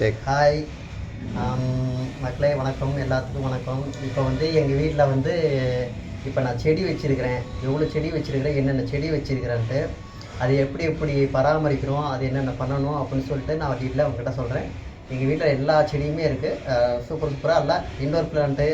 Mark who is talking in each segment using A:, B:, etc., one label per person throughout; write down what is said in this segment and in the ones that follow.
A: Take
B: hi um, மக்களே வணக்கம். எல்லாத்துக்கும் வணக்கம். இப்போ வந்து எங்கள் வீட்டில் வந்து இப்போ நான் செடி வச்சுருக்கிறேன். எவ்வளோ செடி வச்சுருக்கிறேன்? என்னென்ன செடி வச்சுருக்கிறேன்ட்டு அது எப்படி எப்படி பராமரிக்கிறோம்? அது என்னென்ன பண்ணணும்? அப்படின்னு சொல்லிட்டு நான் வீட்டில் உங்ககிட்ட சொல்கிறேன் எங்கள் வீட்டில் எல்லா செடியுமே இருக்குது சூப்பர் சூப்பராக எல்லாம் இன்டோர் பிளான்ட்டு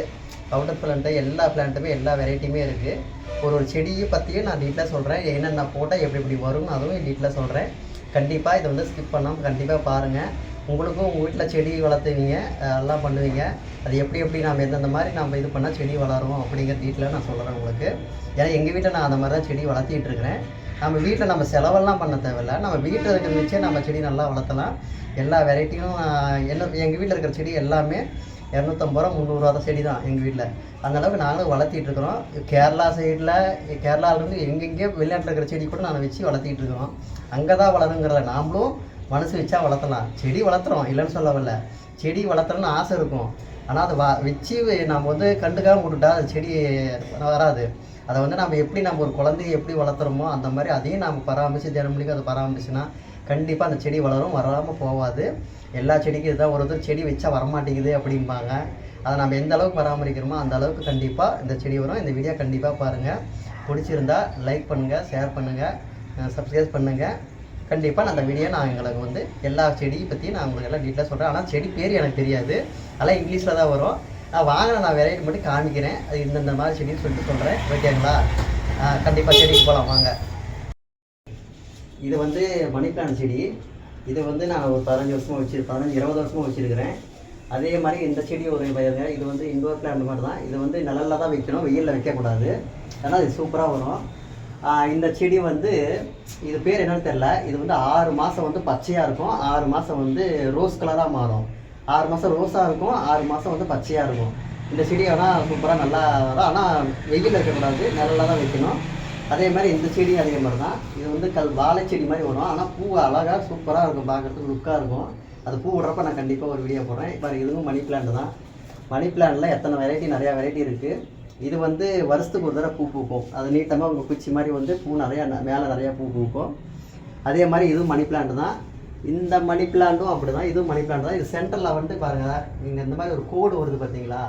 B: அவுட்டர் பிளான்ட்டு எல்லா பிளான்ட்டுமே எல்லா வெரைட்டியுமே இருக்குது ஒரு ஒரு செடியை பற்றியும் நான் வீட்டில் சொல்கிறேன் என்னென்ன போட்டால் எப்படி எப்படி வரும்னு அதுவும் டீட்டெயிலாக சொல்கிறேன் கண்டிப்பாக இதை வந்து ஸ்கிப் பண்ணாமல் கண்டிப்பாக பாருங்கள் உங்களுக்கும் உங்கள் வீட்டில் செடி வளர்த்துவீங்க எல்லாம் பண்ணுவீங்க. அது எப்படி எப்படி நாம் எந்தெந்த மாதிரி நம்ம இது பண்ணால் செடி வளரும் அப்படிங்கிற டீட்டெயிலாக நான் சொல்கிறேன் உங்களுக்கு. ஏன்னா எங்கள் வீட்டில் நான் அந்த மாதிரி தான் செடி வளர்த்திட்டு இருக்கிறேன். நம்ம வீட்டில் நம்ம செலவெல்லாம் பண்ண தேவையில்ல. நம்ம வீட்டில் இருக்கிற வச்சே நம்ம செடி நல்லா வளர்த்தலாம். எல்லா வெரைட்டியும் என்ன எங்கள் வீட்டில் இருக்கிற செடி எல்லாமே இரநூத்தம்பது ரூபா முந்நூறுரூவா தான் செடி தான் எங்கள் வீட்டில் அந்த அளவுக்கு நாங்களும் வளர்த்திட்டு இருக்கிறோம். கேரளா சைடில் கேரளாவிலேருந்து எங்கெங்கே வெளிநாட்டில் இருக்கிற செடி கூட நான் வச்சு வளர்த்திட்டு இருக்கிறோம். அங்கே தான் வளருங்கிறத நாமளும் மனசு வச்சா வளர்த்தலாம். செடி வளர்த்துறோம் இல்லைன்னு சொல்ல வரல. செடி வளர்த்துறோன்னு ஆசை இருக்கும். ஆனால் அதை வா வச்சு நம்ம வந்து கண்டுக்காமல் விட்டுட்டா அது செடி வராது. அதை வந்து நம்ம எப்படி நம்ம ஒரு குழந்தைய எப்படி வளர்த்துறோமோ அந்த மாதிரி அதையும் நம்ம பராமரித்து தினமணிக்கு அதை பராமரிச்சுன்னா கண்டிப்பாக அந்த செடி வளரும் வராமல் போகாது எல்லா செடிக்கும் இதுதான் ஒரு ஒருத்தர் செடி வச்சா வரமாட்டேங்குது அப்படிம்பாங்க. அதை நம்ம எந்த அளவுக்கு பராமரிக்கிறோமோ அந்த அளவுக்கு கண்டிப்பாக இந்த செடி வரும். இந்த வீடியோ கண்டிப்பாக பாருங்கள் பிடிச்சிருந்தா லைக் பண்ணுங்கள் ஷேர் பண்ணுங்கள் சப்ஸ்கிரைப் பண்ணுங்கள் கண்டிப்பாக நான் அந்த வீடியோ நான் எங்களுக்கு வந்து எல்லா செடியை பற்றி நான் உங்களுக்கு எல்லாம் டீட்டெயிலாக சொல்கிறேன் ஆனால் செடி பேர் எனக்கு தெரியாது. அதெல்லாம் இங்கிலீஷில் தான் வரும். நான் வாங்கின நான் வெரைட்டி மட்டும் காமிக்கிறேன். அது இந்தந்த மாதிரி செடின்னு சொல்லிட்டு சொல்கிறேன் ஓகேங்களா கண்டிப்பாக செடிக்கு போகலாம் வாங்க. இது வந்து மணி பிளான்ட் செடி. இது வந்து நான் ஒரு பதினஞ்சு வருஷமாக வச்சு பதினஞ்சு இருபது வருஷமாக வச்சுருக்கிறேன். அதே மாதிரி இந்த செடி ஒரு பயிருங்க இது வந்து இண்டோர் பிளான்ட் மாதிரி தான். இது வந்து நிழல்ல தான் வைக்கணும். வெயிலில் வைக்கக்கூடாது. ஏன்னா இது சூப்பராக வரும். இந்த செடி வந்து இது பேர் என்னன்னு தெரில இது வந்து ஆறு மாதம் வந்து பச்சையாக இருக்கும். ஆறு மாதம் வந்து ரோஸ் கலராக மாறும். ஆறு மாதம் ரோஸாக இருக்கும். ஆறு மாதம் வந்து பச்சையாக இருக்கும். இந்த செடி ஆனால் சூப்பராக நல்லா வரும். ஆனால் வெயிலில் இருக்கக்கூடாது. நிழலாக தான் வைக்கணும். அதே மாதிரி இந்த செடி அதே மாதிரி தான். இது வந்து கல் வாழை செடி மாதிரி வரும். ஆனால் பூ அழகாக சூப்பராக இருக்கும். பார்க்குறதுக்கு லுக்காக இருக்கும். அது பூ விடுறப்ப நான் கண்டிப்பாக ஒரு வீடியோ போடுறேன். இப்போ இதுவும் மணி பிளான்ட் தான். மணி பிளான்ட்டில் எத்தனை வெரைட்டி நிறையா வெரைட்டி இருக்குது இது வந்து வருஷத்துக்கு ஒரு தடவை பூ பூக்கும். அது நீட்டமாக உங்கள் குச்சி மாதிரி வந்து பூ நிறையா மேலே நிறையா பூ பூக்கும். அதே மாதிரி இதுவும் மணி பிளான்ட் தான். இந்த மணி பிளான்ட்டும் அப்படி தான் இதுவும் மணி பிளான்ட் தான். இது சென்டரில் வந்துட்டு பாருங்கள் நீங்கள் இந்த மாதிரி ஒரு கோடு வருது பார்த்தீங்களா?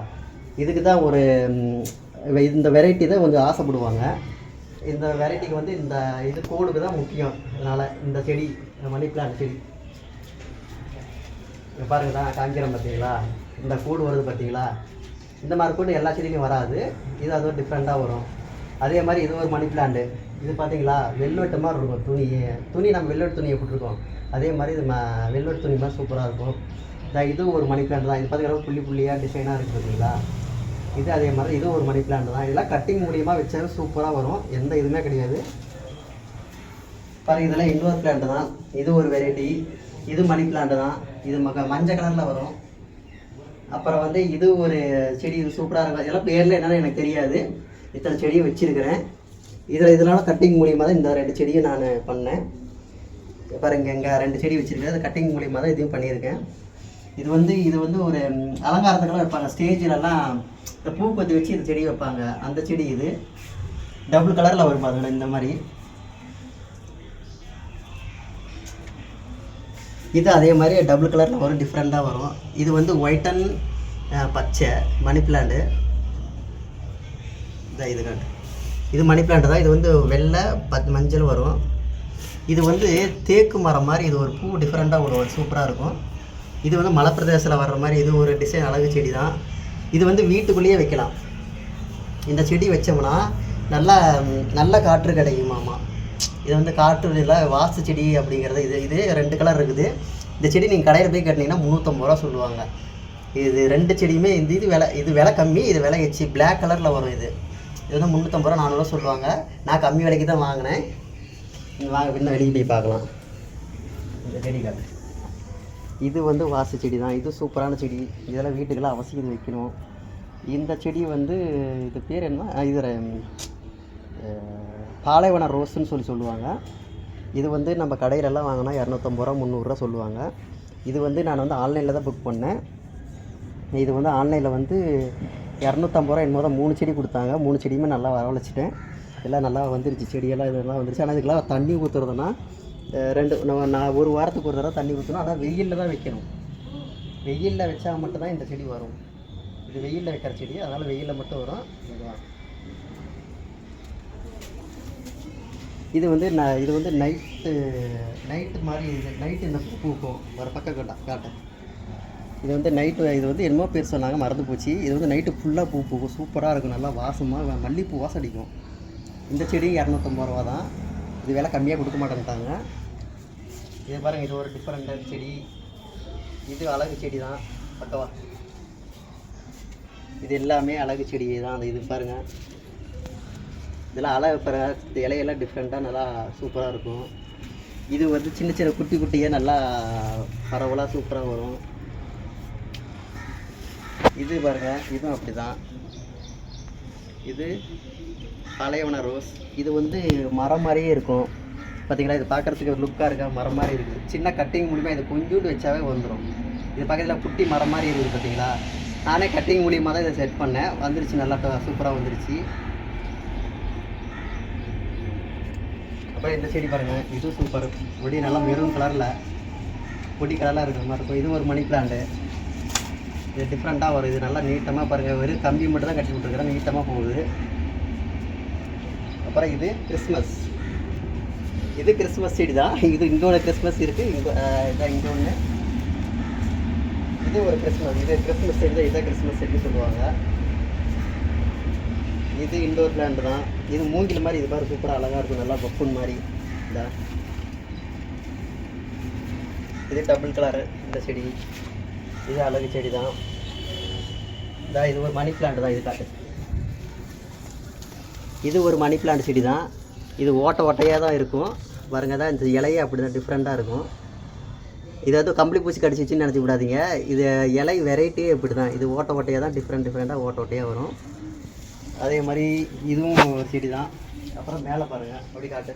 B: இதுக்கு தான் ஒரு இந்த வெரைட்டி தான் கொஞ்சம் ஆசைப்படுவாங்க. இந்த வெரைட்டிக்கு வந்து இந்த இது கோடுக்கு தான் முக்கியம். அதனால் இந்த செடி இந்த மணி பிளான்ட் செடி. இங்க பாருங்க தான் காங்கிரம் பார்த்தீங்களா? இந்த கூடு வருது பார்த்தீங்களா? இந்த மாதிரி கூட எல்லா செடியிலையும் வராது. இது அது ஒரு டிஃப்ரெண்ட்டாக வரும். அதே மாதிரி இது ஒரு மணி பிளான்ட்டு இது பார்த்தீங்களா வெல்வெட்டு மாதிரி இருக்கும் துணி துணி நம்ம வெள்ளோட்டு துணியை போட்டிருக்கோம். அதே மாதிரி இது ம வெள்ளோட்டு துணி மாதிரி சூப்பராக இருக்கும். இதா இது ஒரு மணி பிளான்ட் தான். இது பார்த்தீங்கன்னா புள்ளி புள்ளியாக டிசைனாக இருக்குது பார்த்தீங்களா இது அதே மாதிரி இது ஒரு மணி பிளான்ட் தான். இதெல்லாம் கட்டிங் மூலியமாக வச்சாலும் சூப்பராக வரும். எந்த இதுவுமே கிடையாது. பாருங்கள் இதெல்லாம் இன்னொரு பிளான்ட் தான். இது ஒரு வெரைட்டி இது மணி பிளான்ட் தான். இது மக மஞ்சள் கலரில் வரும். அப்புறம் வந்து இது ஒரு செடி இது சூப்பராக இருக்கும். இதெல்லாம் பேரில் என்னென்னு எனக்கு தெரியாது. இத்தனை செடியும் வச்சுருக்கிறேன். இதில் இதனால கட்டிங் மூலியமாக தான் இந்த ரெண்டு செடியும் நான் பண்ணேன். பாருங்க இங்கே ரெண்டு செடி வச்சுருக்கேன் அது கட்டிங் மூலியமாக தான் இதையும் பண்ணியிருக்கேன். இது வந்து இது வந்து ஒரு அலங்காரத்துக்கெல்லாம் வைப்பாங்க. ஸ்டேஜிலலாம் இந்த பூ கொத்தி வச்சு இந்த செடி வைப்பாங்க. அந்த செடி இது. டபுள் கலரில் வரும் பாருங்க இந்த மாதிரி. இது அதே மாதிரி டபுள் கலரில் வரும் டிஃப்ரெண்ட்டாக வரும். இது வந்து ஒயிட் அண்ட் பச்சை மணி பிளான்ட்டு இதான் இது காட்டு இது மணி பிளான்ட் தான். இது வந்து வெள்ளை பத் மஞ்சள் வரும். இது வந்து தேக்கு மரம் மாதிரி இது ஒரு பூ டிஃப்ரெண்ட்டாக ஒரு சூப்பராக இருக்கும். இது வந்து மலை பிரதேசத்தில் வர்ற மாதிரி இது ஒரு டிசைன் அழகு செடி தான். இது வந்து வீட்டுக்குள்ளேயே வைக்கலாம். இந்த செடி வச்சோம்னா நல்லா நல்ல காற்று கிடைக்குமாமா? இது வந்து காற்று இல்லை வாஸ்து செடி அப்படிங்கிறது இது இது ரெண்டு கலர் இருக்குது. இந்த செடி நீங்கள் கடையில் போய் கட்டினீங்கன்னா முந்நூற்றம்பது ரூபா சொல்லுவாங்க. இது ரெண்டு செடியுமே இந்த இது விலை இது விலை கம்மி இது விலை எச்சு பிளாக் கலரில் வரும் இது. இது வந்து முந்நூற்றம்பது ரூபா நானூறுவா சொல்லுவாங்க. நான் கம்மி விலைக்கு தான் வாங்கினேன். நீங்க வாங்க பின்ன வெளியே போய் பார்க்கலாம். இந்த செடி காட்டு. இது வந்து வாசு செடி தான். இது சூப்பரான செடி. இதெல்லாம் வீட்டுக்கெல்லாம் அவசியம் இது வைக்கணும். இந்த செடி வந்து இது பேர் என்ன? இது பாலைவன ரோஸ்ன்னு சொல்லி சொல்லுவாங்க. இது வந்து நம்ம கடையிலலாம் வாங்கினா இரநூத்தம்பது ரூபா முந்நூறுரூவா சொல்லுவாங்க. இது வந்து நான் வந்து ஆன்லைனில் தான் புக் பண்ணேன். இது வந்து ஆன்லைனில் வந்து இரநூத்தம்பது ரூபா என்னமோ தான் மூணு செடி கொடுத்தாங்க. மூணு செடியுமே நல்லா வரவழைச்சிட்டேன் எல்லாம் நல்லா வந்துருச்சு செடியெல்லாம் இதெல்லாம் வந்துருச்சு. ஆனால் இதுக்கெல்லாம் தண்ணி ஊற்றுறதுனா ரெண்டு நம்ம நான் ஒரு வாரத்துக்கு ஒரு தடவை தண்ணி ஊற்றணும் ஆனால் வெயிலில் தான் வைக்கணும். வெயிலில் வச்சா மட்டும்தான் இந்த செடி வரும். இது வெயிலில் வைக்கிற செடி அதனால் வெயிலில் மட்டும் வரும். இதுதான் இது வந்து நான் இது வந்து நைட்டு நைட்டு மாதிரி இது நைட்டு இந்த பூ பூக்கும் ஒரு பக்கம் காட்டா காட்டேன் இது வந்து நைட்டு இது வந்து என்னமோ பேர் சொன்னாங்க மறந்து போச்சு. இது வந்து நைட்டு ஃபுல்லாக பூ பூக்கும் சூப்பராக இருக்கும். நல்லா வாசமாக மல்லிப்பூ வாசம் அடிக்கும். இந்த செடி இரநூத்தம்பது ரூபா தான். இது விலை கம்மியாக கொடுக்க மாட்டேன்ட்டாங்க. இது பாருங்கள் இது ஒரு டிஃப்ரெண்டான செடி. இது அழகு செடி தான். பக்கவா. இது எல்லாமே அழகு செடி தான். அந்த இது பாருங்கள் இதெல்லாம் அழகு பாருங்க. இந்த இலையெல்லாம் டிஃப்ரெண்ட்டாக நல்லா சூப்பராக இருக்கும். இது வந்து சின்ன சின்ன குட்டி குட்டியாக நல்லா பரவலாக சூப்பராக வரும். இது பாருங்கள் இதுவும் அப்படி தான் இது பழையவன ரோஸ் இது வந்து மரம் மாதிரியே இருக்கும். பார்த்தீங்களா இது பார்க்குறதுக்கு ஒரு லுக்காக இருக்கா மரம் மாதிரி இருக்குது சின்ன கட்டிங் மூலிமா இது கொஞ்சோண்டு வச்சாவே வந்துடும் இது பக்கத்தில் குட்டி மரம் மாதிரி இருக்குது பார்த்தீங்களா நானே கட்டிங் மூலியமாக தான் இதை செட் பண்ணேன். வந்துருச்சு நல்லா சூப்பராக வந்துருச்சு. அப்புறம் இந்த செடி பாருங்கள் இது சூப்பர் கொடி நல்லா மெரூன் கலரில் கொடி கலராக இருக்கிற மாதிரி இருக்கும். இதுவும் ஒரு மணி பிளான்ட்டு இது டிஃப்ரெண்ட்டாக வரும். இது நல்லா நீட்டமாக பாருங்கள் வெறும் கம்பி மட்டும் தான் கட்டி விட்டுருக்குறேன். நீட்டமாக போகுது. அப்புறம் இது கிறிஸ்மஸ் இது கிறிஸ்மஸ் செடி தான். இது இங்கே ஒன்று கிறிஸ்மஸ் இருக்குது இங்கே இதான் இங்கே ஒன்று இது ஒரு கிறிஸ்மஸ் இது கிறிஸ்மஸ் செடி தான். இதான் கிறிஸ்மஸ் செடின்னு சொல்லுவாங்க. இது இண்டோர் பிளான்ட் தான். இது மூங்கில் மாதிரி இது மாதிரி சூப்பராக அழகாக இருக்கும். நல்லா பப்புன் மாதிரி. இந்த. இது டபுள் கலரு இந்த செடி. இது அழகு செடி தான். இதா இது ஒரு மணி பிளான்ட் தான் இது காட்டு. இது ஒரு மணி பிளான்ட் செடி தான். இது ஓட்ட ஓட்டையாக தான் இருக்கும். பாருங்க தான் இந்த இலையே அப்படி தான் டிஃப்ரெண்ட்டாக இருக்கும். இது வந்து கம்பளி பூச்சி கடிச்சிச்சின்னு நினச்சி விடாதீங்க. இது இலை வெரைட்டியே இப்படி தான் இது ஓட்ட ஓட்டையாக தான் டிஃப்ரெண்ட் டிஃப்ரெண்ட்டாக ஓட்ட ஓட்டையாக வரும். அதே மாதிரி இதுவும் ஒரு செடி தான். அப்புறம் மேலே பாருங்கள் அப்படி காட்டு.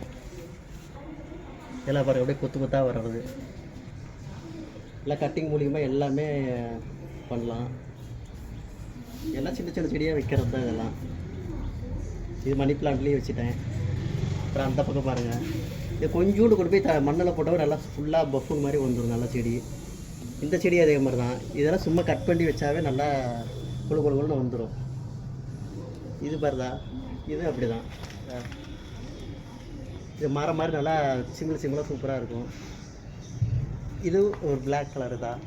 B: எல்லாம் பாருங்கள் அப்படியே கொத்து கொத்தாக வர்றது. எல்லாம் கட்டிங் மூலியமாக எல்லாமே பண்ணலாம். எல்லாம் சின்ன சின்ன செடியாக வைக்கிறது தான் இதெல்லாம். இது மணி பிளான்ட்லேயும் வச்சுட்டேன். அப்புறம் அந்த பக்கம் பாருங்கள் இது கொஞ்சோண்டு கொண்டு போய் த மண்ணில் போட்டவர் நல்லா ஃபுல்லாக பஃபூன் மாதிரி வந்துடும் நல்லா செடி. இந்த செடி அதே மாதிரி தான் இதெல்லாம் சும்மா கட் பண்ணி வச்சாவே நல்லா குழு குழு குழுன்னு வந்துடும் இது பாருதா இது அப்படி தான் இது மரம் மாதிரி நல்லா சிங்கிள் சிங்கிளாக சூப்பராக இருக்கும். இது ஒரு பிளாக் கலரு தான்.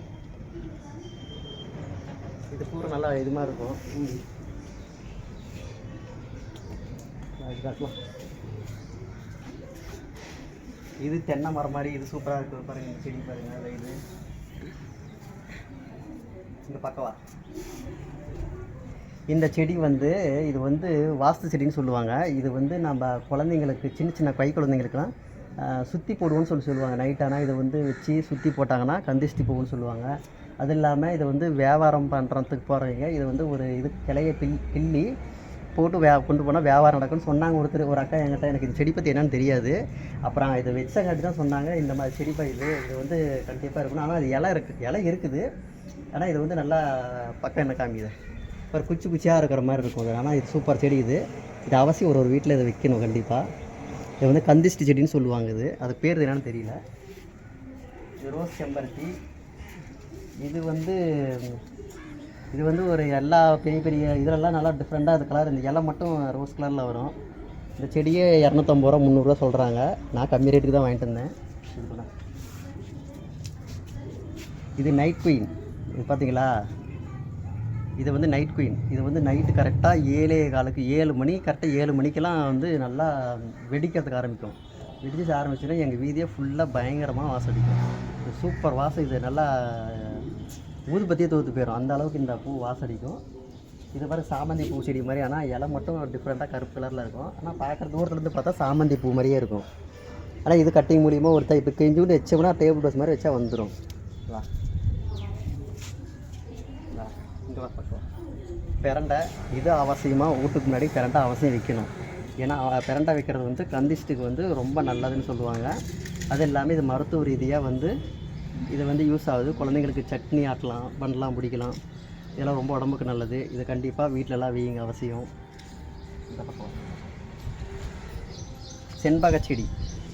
B: இது பூரா நல்லா இது மாதிரி இருக்கும் இது காட்டலாம் இது தென்னை மரம் மாதிரி இது சூப்பராக இருக்குது பாருங்க இந்த செடி பாருங்க இது. இந்த பக்கவா இந்த செடி வந்து இது வந்து வாஸ்து செடின்னு சொல்லுவாங்க. இது வந்து நம்ம குழந்தைங்களுக்கு சின்ன சின்ன கை குழந்தைங்களுக்குலாம் சுற்றி போடுவோம்னு சொல்லி சொல்லுவாங்க. நைட் ஆனால் இதை வந்து வச்சு சுற்றி போட்டாங்கன்னா கந்திஷ்டி போகும்னு சொல்லுவாங்க. அது இல்லாமல் இதை வந்து வியாபாரம் பண்ணுறதுக்கு போகிறவங்க இது வந்து ஒரு இது கிளைய பில் கிள்ளி போட்டு வே கொண்டு போனால் வியாபாரம் நடக்கும்னு சொன்னாங்க ஒருத்தர் ஒரு அக்கா என்கிட்ட எனக்கு இந்த செடி பற்றி என்னன்னு தெரியாது. அப்புறம் இதை வச்சங்காட்டி தான் சொன்னாங்க இந்த மாதிரி செடி பா இது இது வந்து கண்டிப்பாக இருக்கணும். ஆனால் அது இலை இருக்குது இலை இருக்குது. ஆனால் இது வந்து நல்லா பக்கம் என்ன காமிக்குது? ஒரு குச்சி குச்சியாக இருக்கிற மாதிரி இருக்கும் அது. ஆனால் இது சூப்பர் செடி இது. இது அவசியம் ஒரு ஒரு வீட்டில் இதை வைக்கணும் கண்டிப்பாக இது வந்து கந்திஷ்டி செடின்னு சொல்லுவாங்க இது. அது பேர் என்னன்னு தெரியல. இது ரோஸ் செம்பருத்தி. இது வந்து இது வந்து ஒரு எல்லா பெரிய பெரிய இதெல்லாம் நல்லா டிஃப்ரெண்ட்டாக இது கலர் இந்த இலை மட்டும் ரோஸ் கலரில் வரும். இந்த செடியே இரநூத்தம்பது ரூபா முந்நூறுரூவா சொல்கிறாங்க நான் கம்மி ரேட்டுக்கு தான் வாங்கிட்டு இருந்தேன் இது பண்ண. இது நைட் குயின் இது பார்த்தீங்களா இது வந்து நைட் குயின் இது வந்து நைட்டு கரெக்டாக ஏழே காலுக்கு ஏழு மணி கரெக்டாக ஏழு மணிக்கெல்லாம் வந்து நல்லா வெடிக்கிறதுக்கு ஆரம்பிக்கும். வெடிச்சு ஆரம்பிச்சுன்னா எங்கள் வீதியே ஃபுல்லாக பயங்கரமாக வாசடிக்கும் இது சூப்பர் வாசம் இது நல்லா ஊதுபத்தியே தோற்று போயிடும் அந்த அளவுக்கு இந்த பூ வாசடிக்கும் இது மாதிரி சாமந்தி பூ செடி மாதிரி. ஆனால் இலை மட்டும் டிஃப்ரெண்ட்டாக கருப்பு கலரில் இருக்கும். ஆனால் பார்க்குற தூரத்துலேருந்து பார்த்தா சாமந்தி பூ மாதிரியே இருக்கும். ஆனால் இது கட்டிங் மூலியமாக ஒருத்தர் இப்போ கெஞ்சு வச்சோம்னா டேபிள் ட்ரெஸ் மாதிரி வச்சா வந்துடும் வா இந்தா, இங்க பிரண்டை இது அவசியமாக வீட்டுக்கு முன்னாடி பிரண்டை அவசியம் வைக்கணும். ஏன்னா பிரண்டை வைக்கிறது வந்து கந்திஷ்டுக்கு வந்து ரொம்ப நல்லதுன்னு சொல்லுவாங்க. அது இல்லாமல் இது மருத்துவ ரீதியாக வந்து இது வந்து யூஸ் ஆகுது. குழந்தைங்களுக்கு சட்னி ஆட்டலாம் பண்ணலாம் பிடிக்கலாம். இதெல்லாம் ரொம்ப உடம்புக்கு நல்லது. இது கண்டிப்பாக வீட்டிலலாம் வீங்க அவசியம். செண்பக செடி.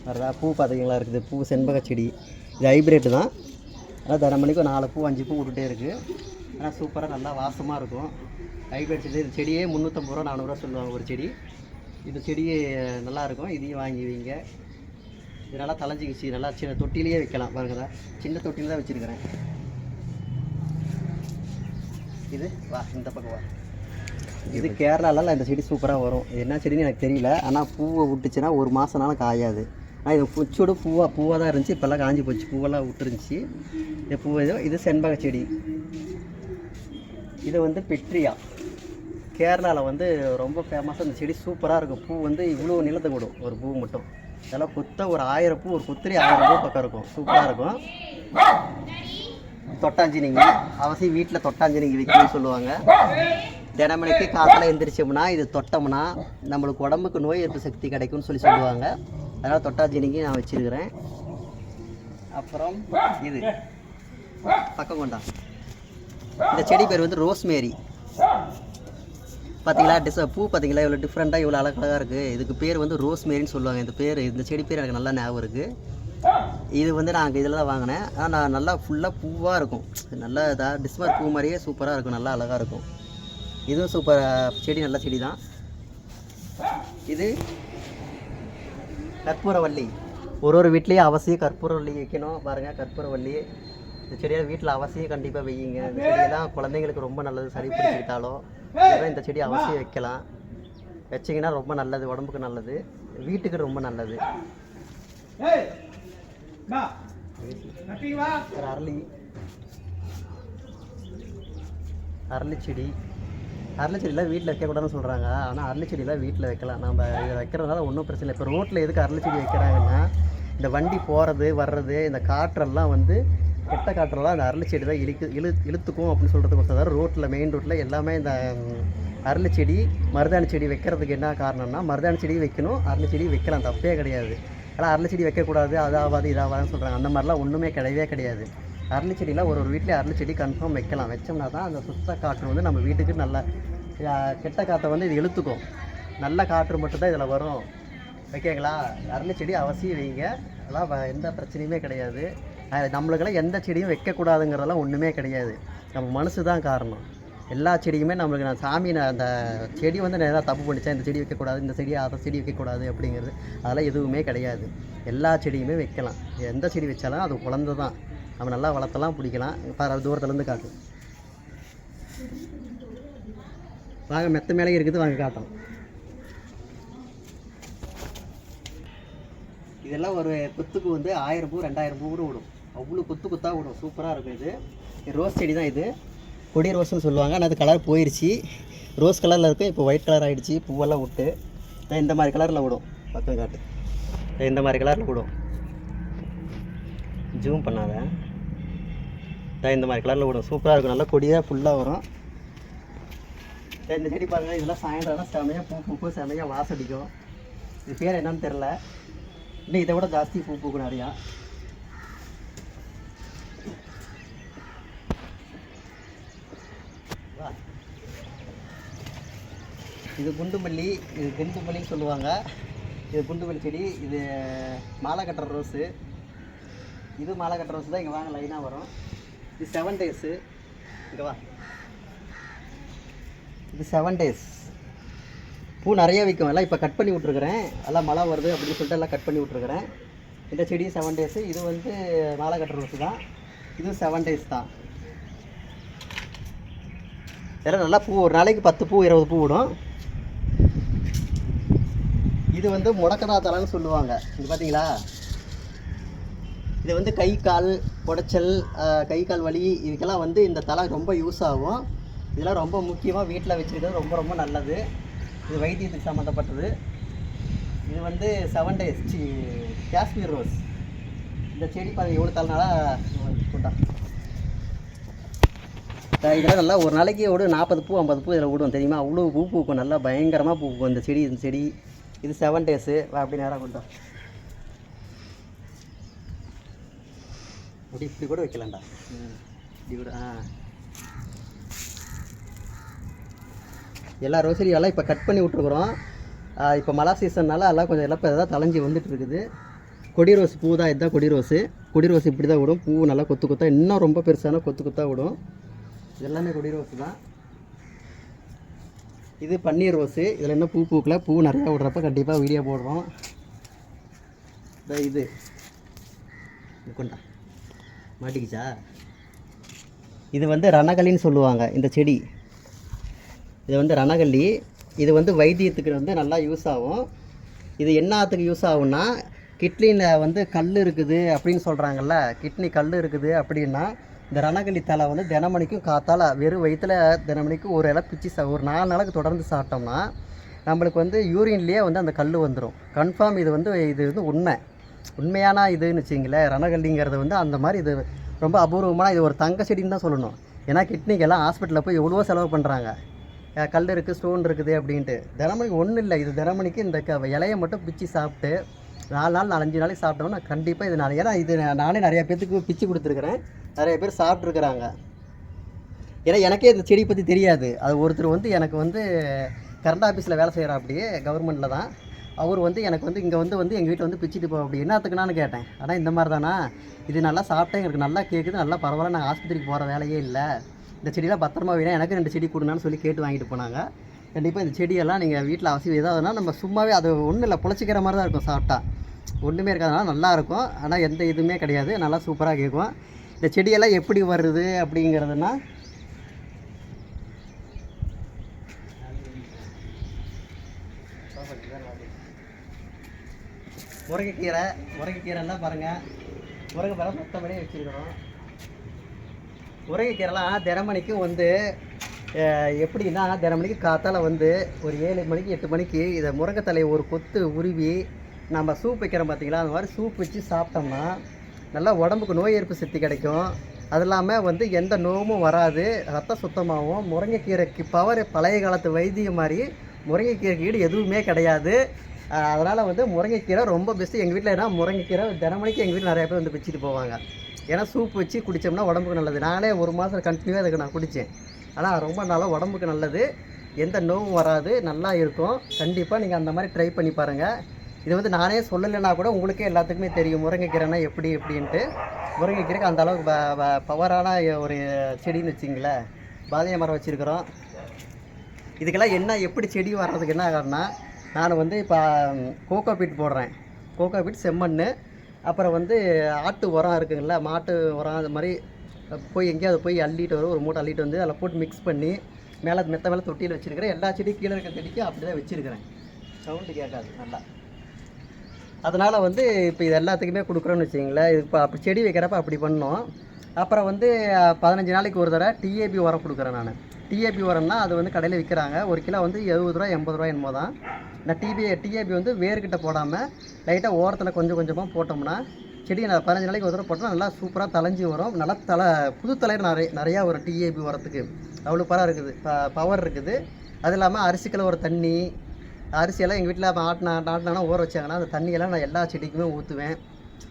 B: வருதா பூ பார்த்தீங்களா இருக்குது. பூ செண்பக செடி. இது ஹைப்ரிட் தான். அதான் தினமணிக்கு ஒரு நாலு பூ அஞ்சு பூ விட்டுட்டே இருக்குது ஆனால் சூப்பராக நல்லா வாசமாக இருக்கும். ஹைபிரிட் செடி இந்த செடியே முந்நூற்றம்பது ரூபா நானூறுரூவா சொல்லுவாங்க ஒரு செடி. இந்த செடி நல்லா இருக்கும். இதையும் வாங்கி வைங்க. இது நல்லா தலைஞ்சிக்கிச்சு நல்லா சின்ன தொட்டிலேயே வைக்கலாம். பாருங்களா சின்ன தொட்டியில் தான் வச்சுருக்கிறேன். இது வா இந்த பக்கம் வா. இது கேரளாவில் இந்த செடி சூப்பராக வரும். என்ன செடின்னு எனக்கு தெரியல. ஆனால் பூவை விட்டுச்சுன்னா ஒரு மாதம்னாலும் காயாது. ஆனால் இது பூச்சோடு பூவாக பூவாக தான் இருந்துச்சு. இப்போல்லாம் காஞ்சி போச்சு. பூவெல்லாம் விட்டுருந்துச்சி. இந்த பூ இது இது செண்பக செடி. இது வந்து பெட்ரியா. கேரளாவில் வந்து ரொம்ப ஃபேமஸாக இந்த செடி சூப்பராக இருக்கும் பூ வந்து இவ்வளோ நிலத்துக்கு விடும் ஒரு பூ மட்டும். இதெல்லாம் கொத்த ஒரு ஆயிரம் பூ ஒரு கொத்திரி ஆயிரம் பூ பக்கம் இருக்கும். சூப்பராக இருக்கும். தொட்டாஞ்சினிங்க அவசியம் வீட்டில் தொட்டாஞ்சினிங்க வைக்கணும்னு சொல்லுவாங்க. தினமணிக்கு காலையில் எந்திரிச்சோம்னா இது தொட்டோம்னா நம்மளுக்கு உடம்புக்கு நோய் எதிர்ப்பு சக்தி கிடைக்கும்னு சொல்லி சொல்லுவாங்க. அதனால் தொட்டாஞ்சினிக்கு நான் வச்சிருக்கிறேன். அப்புறம் இது. பக்கம் கொண்டா. இந்த செடி பேர் வந்து ரோஸ்மேரி. பார்த்தீங்களா டிஸ் பூ பார்த்தீங்களா இவ்வளோ டிஃப்ரெண்ட்டாக இவ்வளோ அழகழகாக இருக்குது இதுக்கு பேர் வந்து ரோஸ்மேரின்னு சொல்லுவாங்க. இந்த பேர் இந்த செடி பேர் எனக்கு நல்லா ஞாபகம் இருக்குது இது வந்து நான் இதில் தான் வாங்கினேன். ஆனால் நான் நல்லா ஃபுல்லாக பூவாக இருக்கும். நல்லா இதாக டிஸ்மர் பூ மாதிரியே சூப்பராக இருக்கும். நல்லா அழகாக இருக்கும். இதுவும் சூப்பர் செடி நல்ல செடி தான். இது கற்பூரவள்ளி. ஒரு ஒரு வீட்லேயும் அவசியம் கற்பூரவள்ளி வைக்கணும். பாருங்கள் கற்பூரவள்ளி. இந்த செடியை வீட்டில் அவசியம் கண்டிப்பாக வையுங்க. இந்த செடியெல்லாம் குழந்தைங்களுக்கு ரொம்ப நல்லது. சளி பிடிச்சிக்கிட்டாலும் இந்த செடி அவசியம் வைக்கலாம். வச்சிங்கன்னா ரொம்ப நல்லது உடம்புக்கு நல்லது வீட்டுக்கு ரொம்ப நல்லது. அரளி. அரளி செடி. அரளி செடியெலாம் வீட்டில் வைக்கக்கூடாதுன்னு சொல்கிறாங்க ஆனால் அரளி செடியெலாம் வீட்டில் வைக்கலாம். நம்ம இதை வைக்கிறதுனால ஒன்றும் பிரச்சனை இல்லை. இப்போ ரோட்டில் எதுக்கு அரளி செடி வைக்கிறாங்கன்னா இந்த வண்டி போகிறது வர்றது இந்த காற்றெல்லாம் வந்து கெட்ட காற்றெல்லாம் அந்த அரளி செடி தான் இழுக்கு இழு இழுத்துக்கும் அப்படின்னு சொல்கிறதுக்கு அதாவது ரோட்டில் மெயின் ரோட்டில் எல்லாமே இந்த ம், அரளி செடி மருதாணி செடி வைக்கிறதுக்கு என்ன காரணம்னா மருதாணி செடி வைக்கணும் அரளி செடி வைக்கலாம். தப்பே கிடையாது. ஆனால் அரளி செடி வைக்கக்கூடாது அதாவது இதாகாதுன்னு சொல்கிறாங்க அந்த மாதிரிலாம் ஒன்றுமே கிடையவே கிடையாது. அரளி செடியில் ஒரு ஒரு வீட்டிலே அரளி செடி கன்ஃபார்ம் வைக்கலாம். வச்சோம்னா தான் அந்த சுத்த காற்று வந்து நம்ம வீட்டுக்கு நல்ல கெட்ட காற்றை வந்து இது இழுத்துக்கும். நல்ல காற்று மட்டும்தான் இதில் வரும். ஓகேங்களா? அரளி செடி அவசியம் வைங்க. அதெல்லாம் வ- எந்த பிரச்சனையுமே கிடையாது. நம்மளுக்கெல்லாம் எந்த செடியும் வைக்கக்கூடாதுங்கிறதெல்லாம் ஒன்றுமே கிடையாது. நம்ம மனசு தான் காரணம். எல்லா செடியுமே நம்மளுக்கு நான் சாமி நான் அந்த செடி வந்து நான் எதாவது தப்பு பண்ணிச்சேன் இந்த செடி வைக்கக்கூடாது இந்த செடி அதை செடி வைக்கக்கூடாது அப்படிங்கிறது அதெல்லாம் எதுவுமே கிடையாது. எல்லா செடியுமே வைக்கலாம். எந்த செடி வச்சாலும் அது குழந்தை தான் நம்ம நல்லா வளர்த்தலாம் பிடிக்கலாம். பர தூரத்துலேருந்து காட்டும் வாங்க மெத்த மேலே இருக்குது. வாங்க காட்டும் இதெல்லாம் ஒரு குத்துக்கு வந்து ஆயிரம் பூ ரெண்டாயிரம் பூ கூட விடும் அவ்வளோ கொத்து கொத்தாக விடும் சூப்பராக இருக்கும் இது. ரோஸ் செடி தான் இது. கொடி ரோஸ்னு சொல்லுவாங்க. ஆனால் அது கலர் போயிடுச்சு ரோஸ் கலரில் இருக்கும் இப்போ ஒயிட் கலர் ஆகிடுச்சு பூவெல்லாம் விட்டு. இந்த மாதிரி கலரில் விடும். பக்கம் காட்டு. இந்த மாதிரி கலரில் விடும். ஜூம் பண்ணாத. தான் இந்த மாதிரி கலரில் விடும். சூப்பராக இருக்கும். நல்லா கொடியாக ஃபுல்லாக வரும். இந்த செடி பாருங்கள் இதெல்லாம் சாயந்தரம் செமையாக பூ பூக்கும். செமையாக வாசடிக்கும் இது பேர் என்னன்னு தெரில இன்னும் இதை விட ஜாஸ்தி பூ பூக்கும் நிறையா. இது குண்டுமல்லி இது குண்டுமல்லின்னு சொல்லுவாங்க. இது குண்டுமல்லி செடி இது மாலை கட்டுற ரோஸு. இது மாலை கட்டுற ரோஸ் தான் இங்கே வாங்க லைனாக வரும். இது செவன் டேஸு இங்கே வா. இது செவன் டேஸ் பூ நிறைய விற்கும். எல்லாம் இப்போ கட் பண்ணி விட்ருக்குறேன் எல்லாம் மழை வருது அப்படின்னு சொல்லிட்டு எல்லாம் கட் பண்ணி விட்ருக்குறேன் இந்த செடி செவன் டேஸு இது வந்து மாலை கட்டுற ரோஸு தான். இதுவும் செவன் டேஸ் தான். ஏன்னா நல்லா பூ ஒரு நாளைக்கு பத்து பூ இருபது பூ விடும். இது வந்து முடக்கதா தலன்னு சொல்லுவாங்க. இது பார்த்தீங்களா இது வந்து கை கால் புடைச்சல் கை கால் வலி இதுக்கெல்லாம் வந்து இந்த தலை ரொம்ப யூஸ் ஆகும். இதெல்லாம் ரொம்ப முக்கியமாக வீட்டில் வச்சுருக்கிறது ரொம்ப ரொம்ப நல்லது. இது வைத்தியத்துக்கு சம்மந்தப்பட்டது. இது வந்து செவன் டேஸ் சி காஷ்மீர் ரோஸ். இந்த செடி பாருங்க எவ்வளோ தலைனால கொண்டா இதெல்லாம் நல்லா ஒரு நாளைக்கு ஒரு நாற்பது பூ ஐம்பது பூ இதில் விடும் தெரியுமா? அவ்வளோ பூ பூக்கும். நல்லா பயங்கரமாக பூ பூக்கும் இந்த செடி இந்த செடி. இது செவன் டேஸு அப்படி நேராக கொண்டா இப்படி இப்படி கூட வைக்கலாம்டா. ம், இப்படி கூட ஆ. எல்லா ரோசரி எல்லாம் இப்போ கட் பண்ணி விட்ருக்குறோம் இப்போ மழை சீசன்னால எல்லாம் கொஞ்சம் எல்லாம் இப்போ எதாவது தலைஞ்சி வந்துட்டு இருக்குது கொடி ரோஸ் பூ தான் இதுதான் கொடி ரோஸு கொடி ரோஸ் இப்படி தான் விடும். பூ நல்லா கொத்து கொத்தா இன்னும் ரொம்ப பெருசான கொத்து கொத்தா விடும். எல்லாமே கொடி ரோஸ் தான். இது பன்னீர் ரோஸு. இதில் இன்னும் பூ பூக்கல. பூ நிறையா விடுறப்ப கண்டிப்பாக வீடியோ போடுறோம். இது இது. கொண்டா. மாட்டிக்கிச்சா? இது வந்து ரணகலின்னு சொல்லுவாங்க இந்த செடி. இது வந்து ரணகல்லி. இது வந்து வைத்தியத்துக்கு வந்து நல்லா யூஸ் ஆகும். இது என்னத்துக்கு யூஸ் ஆகும்னா கிட்னியில் வந்து கல் இருக்குது அப்படின்னு சொல்கிறாங்கல்ல கிட்னி கல் இருக்குது அப்படின்னா இந்த ரணகல்லி தலை வந்து தினமணிக்கும் காத்தால வெறும் வயிற்றுல தினமணிக்கும் ஒரு இலை பிச்சு சா ஒரு நாலு நாளுக்கு தொடர்ந்து சாப்பிட்டோம்னா நம்மளுக்கு வந்து யூரின்லேயே வந்து அந்த கல் வந்துடும் கன்ஃபார்ம் இது வந்து இது வந்து உண்மை. உண்மையான இதுன்னு வச்சிங்களேன் ரணகல்லிங்கிறது வந்து அந்த மாதிரி இது ரொம்ப அபூர்வமான இது ஒரு தங்க செடின்னு தான் சொல்லணும். ஏன்னா கிட்னிக்கெல்லாம் ஹாஸ்பிட்டலில் போய் எவ்வளவோ செலவு பண்ணுறாங்க கல் இருக்குது ஸ்டோன் இருக்குது அப்படின்ட்டு. தினமணிக்கு ஒன்றும் இல்லை. இது தினமணிக்கு இந்த க இலையை மட்டும் பிச்சு சாப்பிட்டு நாலு நாள் நாலஞ்சு நாளைக்கு சாப்பிட்டோம்னா கண்டிப்பாக இது நான் ஏன்னா இது நானே நிறைய பேர்த்துக்கு பிச்சு கொடுத்துருக்குறேன். நிறைய பேர் சாப்பிட்ருக்குறாங்க ஏன்னா எனக்கே இந்த செடி பற்றி தெரியாது. அது ஒருத்தர் வந்து எனக்கு வந்து கரண்ட் ஆஃபீஸில் வேலை செய்கிறா அப்படியே கவர்மெண்ட்டில் தான். அவர் வந்து எனக்கு வந்து இங்கே வந்து வந்து எங்கள் வீட்டில் வந்து பிச்சுட்டு போ அப்படி என்னத்துக்குனான்னு கேட்டேன். ஆனால் இந்த மாதிரி தானா இது நல்லா சாப்பிட்டேன். எனக்கு நல்லா கேட்குது நல்லா பரவாயில்ல. நான் ஆஸ்பத்திரிக்கு போகிற வேலையே இல்லை. இந்த செடியெலாம் பத்திரமா வேணும் எனக்கு ரெண்டு செடி கொடுங்கன்னு சொல்லி கேட்டு வாங்கிட்டு போனாங்க. கண்டிப்பாக இந்த செடியெல்லாம் நீங்கள் வீட்டில் அவசியம் ஏதாவதுனா நம்ம சும்மாவே அது ஒன்றும் இல்லை புழைச்சிக்கிற மாதிரி தான் இருக்கும் சாப்பிட்டா. ஒன்றுமே இருக்காதனால நல்லாயிருக்கும் ஆனால் எந்த இதுவுமே கிடையாது. நல்லா சூப்பராக கேட்கும் இந்த செடியெல்லாம் எப்படி வருது அப்படிங்கிறதுனா முருங்கைக்கீரை முருங்கைக்கீரைலாம் பாருங்கள் முருங்கை மரம் மொத்தப்படியே வச்சுருக்கிறோம். முருங்கைக்கீரைலாம் தினமணிக்கும் வந்து எப்படின்னா தினமணிக்கு காத்தால் வந்து ஒரு ஏழு மணிக்கு எட்டு மணிக்கு இதை முருங்கைத்தலையை ஒரு கொத்து உருவி நம்ம சூப் வைக்கிறோம் பார்த்தீங்களா? அந்த மாதிரி சூப் வச்சு சாப்பிட்டோம்னா நல்லா உடம்புக்கு நோய் எதிர்ப்பு சக்தி கிடைக்கும். அது இல்லாமல் வந்து எந்த நோவும் வராது. ரத்தம் சுத்தமாகவும் முருங்கைக்கீரைக்கு பவர் பழைய காலத்து வைத்தியம் மாதிரி முருங்கைக்கீரைக்கு ஈடு எதுவுமே கிடையாது. அதனால் வந்து முருங்கைக்கீரை ரொம்ப பெஸ்ட்டு எங்கள் வீட்டில் என்ன முருங்கைக்கீரை தினமணிக்கு எங்கள் வீட்டில் நிறைய பேர் வந்து பிச்சுட்டு போவாங்க. ஏன்னா சூப் வச்சு குடித்தோம்னா உடம்புக்கு நல்லது. நானே ஒரு மாதம் கண்டினியூவாக அதுக்கு நான் குடித்தேன் ஆனால் ரொம்ப நாளாக உடம்புக்கு நல்லது. எந்த நோவும் வராது. நல்லா இருக்கும். கண்டிப்பாக நீங்கள் அந்த மாதிரி ட்ரை பண்ணி பாருங்கள் இது வந்து நானே சொல்லலைன்னா கூட உங்களுக்கே எல்லாத்துக்குமே தெரியும். முருங்கைக்கீரைனா எப்படி எப்படின்ட்டு. முருங்கைக்கீரைக்கு அந்த அளவுக்கு ப- பவரான ஒரு செடின்னு வச்சிங்களேன் பாதைய மரம் வச்சுருக்குறோம். இதுக்கெல்லாம் என்ன எப்படி செடி வர்றதுக்கு என்ன ஆகணும்னா நான் வந்து இப்போ கோகோ பீட் போடுறேன். கோகோ பீட் செம்மண் அப்புறம் வந்து ஆட்டு உரம் இருக்குங்களா மாட்டு உரம் அது மாதிரி போய் எங்கேயாவது போய் அள்ளிட்டு வரும் ஒரு மூட்டை அள்ளிட்டு வந்து அதில் போட்டு மிக்ஸ் பண்ணி மேலே மெத்த மேலே தொட்டியில் வச்சுருக்கிறேன் எல்லா செடியும் கீழே இருக்க செடிக்கு அப்படி தான் வச்சுருக்கிறேன். சவுண்டு கேட்காது நல்லா. அதனால் வந்து இப்போ இது எல்லாத்துக்குமே கொடுக்குறோன்னு வச்சிங்களேன் இப்போ அப்படி செடி வைக்கிறப்ப அப்படி பண்ணோம். அப்புறம் வந்து பதினஞ்சு நாளைக்கு ஒரு தடவை டிஏபி உரம் கொடுக்குறேன் நான். டிஏபி உரம்னா அது வந்து கடையில் விற்கிறாங்க. ஒரு கிலோ வந்து எழுபது ரூபா எண்பது ரூபா என்னமோ தான். நான் டிபி டிஏபி வந்து வேர்கிட்ட போடாமல் லைட்டாக ஓரத்தில் கொஞ்சம் கொஞ்சமாக போட்டோம்னா செடி நான் பதினஞ்சு நாளைக்கு ஒரு தடவை போட்டால் நல்லா சூப்பராக தலைஞ்சி வரும். நல்லா தலை புது தலை நிறைய நிறையா வரும் டிஏபி உரத்துக்கு அவ்வளோ பரம் இருக்குது. பவர் இருக்குது. அது இல்லாமல் அரிசிக்கில் ஒரு தண்ணி அரிசியெல்லாம் எங்கள் வீட்டில் ஆட்டினா ஆட்டினா ஊற வச்சாங்கன்னா அந்த தண்ணியெல்லாம் நான் எல்லா செடிக்குமே ஊற்றுவேன்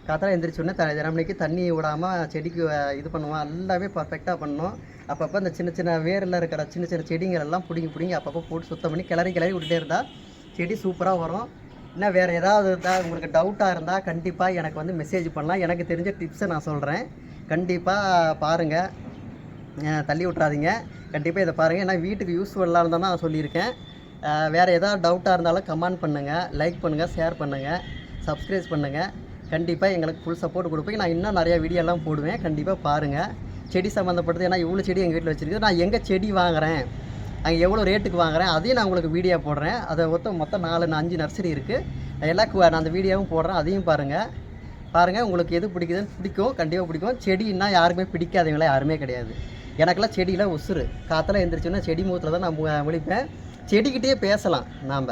B: காத்தால எந்திரிச்சோடனே த தினமணிக்கு தண்ணி விடாமல் செடிக்கு இது பண்ணுவோம். எல்லாமே பர்ஃபெக்டாக பண்ணோம். அப்பப்போ அந்த சின்ன சின்ன வேரில் இருக்கிற சின்ன சின்ன செடிங்கள் எல்லாம் பிடிங்கி பிடிங்கி அப்பப்போ போட்டு சுத்தம் பண்ணி கிளறி கிளறி விட்டுட்டே இருந்தால் செடி சூப்பராக வரும். இன்னும் வேறு ஏதாவது இருந்தால் உங்களுக்கு டவுட்டாக இருந்தால் கண்டிப்பாக எனக்கு வந்து மெசேஜ் பண்ணலாம். எனக்கு தெரிஞ்ச டிப்ஸை நான் சொல்கிறேன் கண்டிப்பாக பாருங்கள் தள்ளி விட்றாதீங்க கண்டிப்பாக இதை பாருங்கள் ஏன்னா வீட்டுக்கு யூஸ்ஃபுல்லாக இருந்தால் நான் சொல்லியிருக்கேன். வேறு ஏதாவது டவுட்டாக இருந்தாலும் கமெண்ட் பண்ணுங்கள் லைக் பண்ணுங்கள் ஷேர் பண்ணுங்கள் சப்ஸ்கிரைப் பண்ணுங்கள் கண்டிப்பாக எங்களுக்கு ஃபுல் சப்போர்ட் கொடுப்பீங்க. நான் இன்னும் நிறையா வீடியோலாம் போடுவேன். கண்டிப்பாக பாருங்கள் செடி சம்மந்தப்பட்டது ஏன்னா இவ்வளோ செடி எங்கள் வீட்டில் வச்சுருக்கு. நான் எங்கே செடி வாங்குகிறேன் அங்கே எவ்வளோ ரேட்டுக்கு வாங்குறேன் அதையும் நான் உங்களுக்கு வீடியோ போடுறேன். அதை மொத்தம் மொத்தம் நாலு அஞ்சு நர்சரி இருக்குது எல்லாம் கு- நான் அந்த வீடியோவும் போடுறேன் அதையும் பாருங்கள் பாருங்கள் உங்களுக்கு எது பிடிக்குதுன்னு பிடிக்கும் கண்டிப்பாக பிடிக்கும். செடின்னா யாருக்குமே பிடிக்காதவங்களே யாருமே கிடையாது. எனக்கெல்லாம் செடியெலாம் உசுறு. காற்றுல எழுந்திரிச்சோன்னா செடி மூத்தில் தான் நான் முழிப்பேன். செடிக்கிட்டே பேசலாம் நாம்.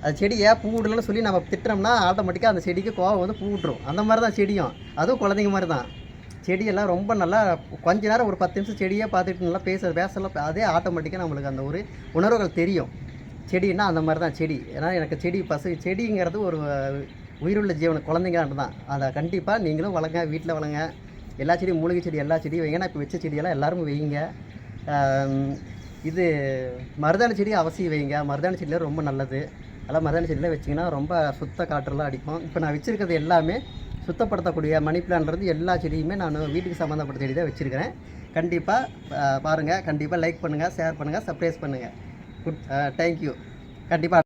B: அது செடி ஏன் பூ விடலன்னு சொல்லி நம்ம திட்டுறோம்னா ஆட்டோமேட்டிக்காக அந்த செடிக்கு கோவம் வந்து பூ விட்டுரும். அந்த மாதிரி தான் செடியும். அதுவும் குழந்தைங்க மாதிரி தான் செடியெல்லாம் ரொம்ப நல்லா கொஞ்ச நேரம் ஒரு பத்து நிமிஷம் செடியே பார்த்துட்டு நல்லா பேச பேசலாம் அதே ஆட்டோமேட்டிக்காக நம்மளுக்கு அந்த ஒரு உணர்வுகள் தெரியும். செடின்னா அந்த மாதிரி தான் செடி. ஏன்னா எனக்கு செடி பசு செடிங்கிறது ஒரு உயிருள்ள ஜீவன குழந்தைங்களாண்டு தான் அதை கண்டிப்பாக நீங்களும் வளங்க வீட்டில் வளங்க எல்லா செடியும் மூலிகை செடி எல்லா செடியும் வைங்க. நான் இப்போ வச்ச செடியெல்லாம் எல்லாரும் வைங்க. இது மருதாணி செடி அவசியம் வைங்க. மருதாணி செடியில் ரொம்ப நல்லது. அதெல்லாம் மருதாணி செடியில் வச்சிங்கன்னா ரொம்ப சுத்த காற்றெல்லாம் அடிக்கும். இப்போ நான் வச்சுருக்கிறது எல்லாமே சுத்தப்படுத்தக்கூடிய மணி பிளான்லேருந்து எல்லா செடியுமே நான் வீட்டுக்கு சம்மந்தப்பட்ட செடி தான் வச்சுருக்கிறேன் கண்டிப்பாக பாருங்கள் கண்டிப்பாக லைக் பண்ணுங்கள் ஷேர் பண்ணுங்கள் சர்ப்ரைஸ் பண்ணுங்கள் குட் தேங்க்யூ கண்டிப்பாக